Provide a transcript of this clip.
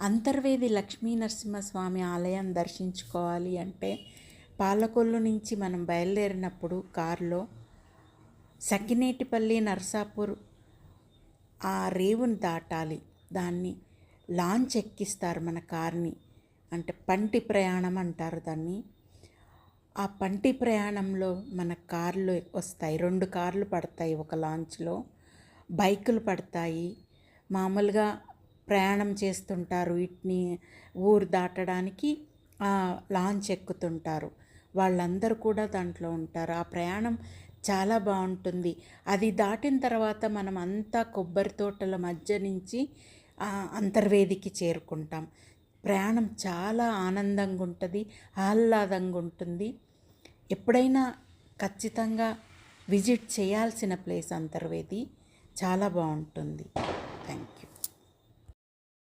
అంతర్వేది లక్ష్మీ నరసింహస్వామి ఆలయం దర్శించుకోవాలి అంటే పాలకొల్లు నుంచి మనం బయలుదేరినప్పుడు కారులో సకినేటిపల్లి నర్సాపూర్ ఆ రేవుని దాటాలి. దాన్ని లాంచ్ ఎక్కిస్తారు మన కార్ని. అంటే పంటి ప్రయాణం అంటారు దాన్ని. ఆ పంటి ప్రయాణంలో మన కార్లు వస్తాయి. రెండు కార్లు పడతాయి ఒక లాంచ్లో. బైకులు పడతాయి. మామూలుగా ప్రయాణం చేస్తుంటారు. ఇట్ని ఊరు దాటడానికి లాంచ్ ఎక్కుతుంటారు. వాళ్ళందరూ కూడా దాంట్లో ఉంటారు. ఆ ప్రయాణం చాలా బాగుంటుంది. అది దాటిన తర్వాత మనం అంతా కొబ్బరి తోటల మధ్య నుంచి అంతర్వేదికి చేరుకుంటాం. ప్రయాణం చాలా ఆనందంగా ఉంటుంది ఆహ్లాదంగా ఉంటుంది. ఎప్పుడైనా ఖచ్చితంగా విజిట్ చేయాల్సిన ప్లేస్ అంతర్వేది. చాలా బాగుంటుంది.